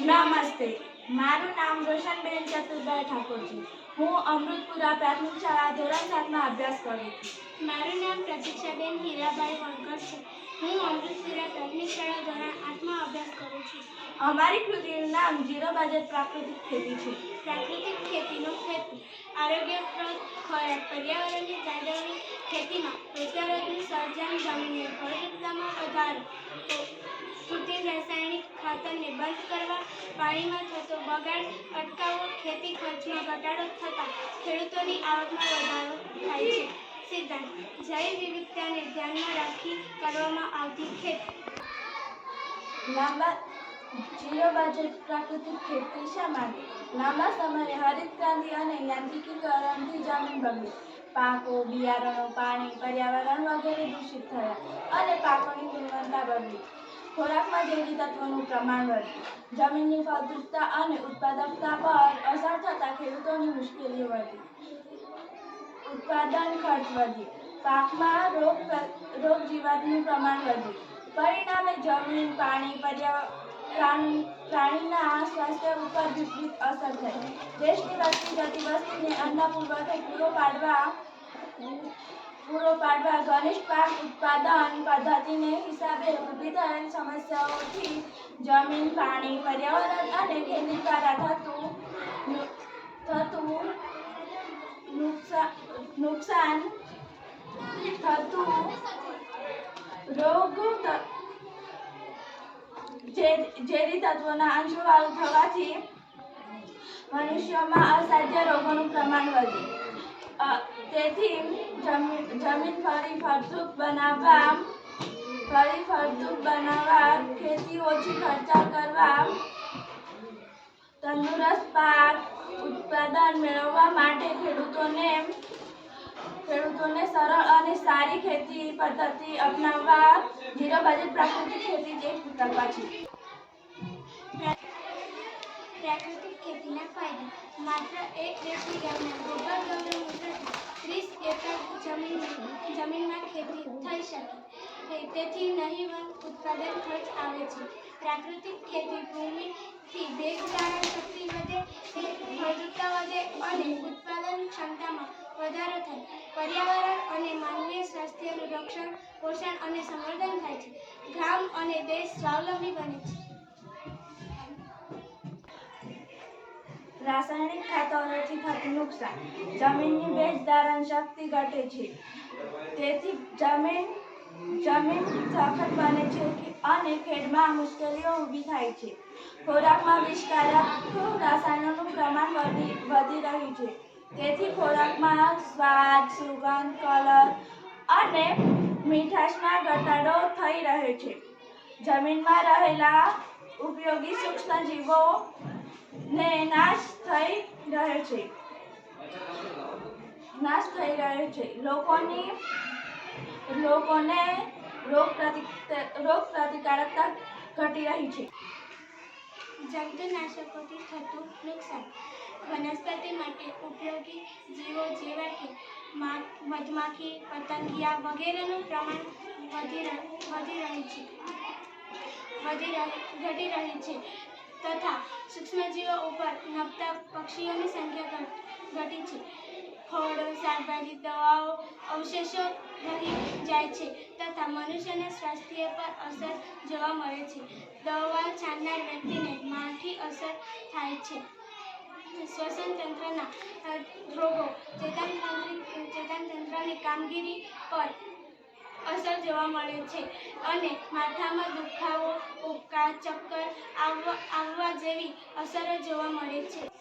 નમસ્તે. મારું નામ રોશનબેન ચતુરભાઈ ઠાકોર છે. હું અમૃતપુરા પ્રાથમિક શાળા ધોરણ સાતમાં અભ્યાસ કરું છું. મારું નામ પ્રતીક્ષાબેન હીરાભાઈ વણકર છે. હું અમૃતપુરા પ્રાથમિક શાળા ધોરણ આઠમાં અભ્યાસ કરું છું. અમારી કૃતિનું નામ ઝીરો બજેટ પ્રાકૃતિક ખેતી છે. પ્રાકૃતિક ખેતીનો હેતુ આરોગ્યપ્રદ ખોરાક પર્યાવરણની જાળવણી ખેતીમાં રોજગારોજનું સર્જન જમીનની ફળદ્રુપતામાં વધારો. કૃત્રિમ રાસાયણિક ખાતરને બંધ કરવા પાણીમાં થતો બગાડ અટકાવવો ખેતી ખર્ચમાં ઘટાડો થતાં ખેડૂતોની આવકમાં વધારો થાય છે. સિદ્ધાંત. જૈવ વિવિધતાને ધ્યાનમાં રાખી કરવામાં આવતી ખેતી લાંબા જીરો બજેટ પ્રાકૃતિક ખેતી શા માટે લાંબા સમયે હરિત ક્રાંતિ અને યાંત્રિકીકરણથી જમીન બગડી પાકો, બિયારણો, પાણી, પર્યાવરણ વગેરે દૂષિત થયા અને પાકોની ગુણવત્તા બગડી ખોરાકમાં ઝેરી તત્વોનું પ્રમાણ વધ્યું. જમીનની ફળદ્રુપતા અને ઉત્પાદકતા પર અસર થતાં ખેડૂતોની મુશ્કેલીઓ વધી. ઉત્પાદન ખર્ચ વધ્યો. પાકમાં રોગ રોગ જીવાતનું પ્રમાણ વધ્યું. પરિણામે જમીન, પાણી, પર્યાવરણ, પ્રાણીના સ્વાસ્થ્ય ઉપર વિપરીત અસર થઈ. દેશની વસ્તી જતી વસ્તીને અન્ન પુરવઠો પૂરો પાડવા પૂરો પાડવા ઘનિષ્ઠ પાક ઉત્પાદન પદ્ધતિને હિસાબે ઊભી થયેલ સમસ્યાઓથી જમીન, પાણી, પર્યાવરણ અને ખેતી દ્વારા થતું થતું નુકસાન થતું રોગ ઝેરી તત્વોના અંશુવાળું થવાથી મનુષ્યમાં અસાધ્ય રોગોનું પ્રમાણ વધ્યું તેથી જમીન ફરી ફળદ્રુપ બનાવવા ફરી ફળદ્રુપ બનાવવા ખેતી ઓછી ખર્ચાળ કરવા તંદુરસ્ત પાક ઉત્પાદન મેળવવા માટે ખેડૂતોને ખેડૂતોને સરળ અને સારી ખેતી પદ્ધતિ અપનાવવા ઝીરો બજેટ પ્રાકૃતિક ખેતી જે વિકલ્પ છે. પ્રાકૃતિક ખેતીના ફાયદા. માત્ર એક દેશી ગામના ગોબર ગૌરવ ત્રીસ એકર જમીન, જમીનમાં ખેતી થઈ શકે. તેથી નહીવત ઉત્પાદન ખર્ચ આવે છે. પ્રાકૃતિક ખેતી ભૂમિથી ભેજ ધારણ શક્તિ વધે અને ઉત્પાદન ક્ષમતામાં વધારો થાય. પર્યાવરણ અને માનવીય સ્વાસ્થ્યનું રક્ષણ, પોષણ અને સંવર્ધન થાય છે. ગામ અને દેશ સ્વાવલંબી બને છે. રાસાયણિક ખાતરોથી થતું નુકસાન. જમીનની ભેજ ધારણ શક્તિ ઘટે છે. તેથી જમીન જમીન સખત બને છે. અને ખેડમાં મુશ્કેલીઓ ઊભી થાય છે. ખોરાકમાં વિષકારક રસાયણોનું પ્રમાણ વધી વધી રહ્યું છે. તેથી ખોરાકમાં સ્વાદ, સુગંધ, કલર અને મીઠાશમાં ઘટાડો થઈ રહ્યો છે. જમીનમાં રહેલા ઉપયોગી સૂક્ષ્મજીવોને નાશ થઈ રહ્યો છે. નાશ થઈ રહ્યો છે. લોકોની, લોકોને રોગ રોગ પ્રતિકારકતા ઘટી રહી છે. જંતુનાશકોથી થતું નુકસાન વનસ્પતિ માટે ઉપયોગી જીવો જેવા કે મધમાખી, પતંગિયા વગેરેનું પ્રમાણ વધી વધી રહ્યું છે. વધી ઘટી રહી છે તથા સૂક્ષ્મજીવો ઉપર નભતા પક્ષીઓની સંખ્યા ઘટી છે. ફળો, શાકભાજી, દવાઓ, અવશેષો રહી જાય છે તથા મનુષ્યના સ્વાસ્થ્ય પર અસર જોવા મળે છે. દવા છાણનાર વ્યક્તિને માઠી અસર થાય છે. શ્વસન તંત્રના રોગો ચેતાતંત્રી, ચેતાતંત્રની કામગીરી પર અસર જોવા મળે છે અને માથામાં દુખાવો, ઉબકા, ચક્કર આવવા આવવા જેવી અસરો જોવા મળે છે.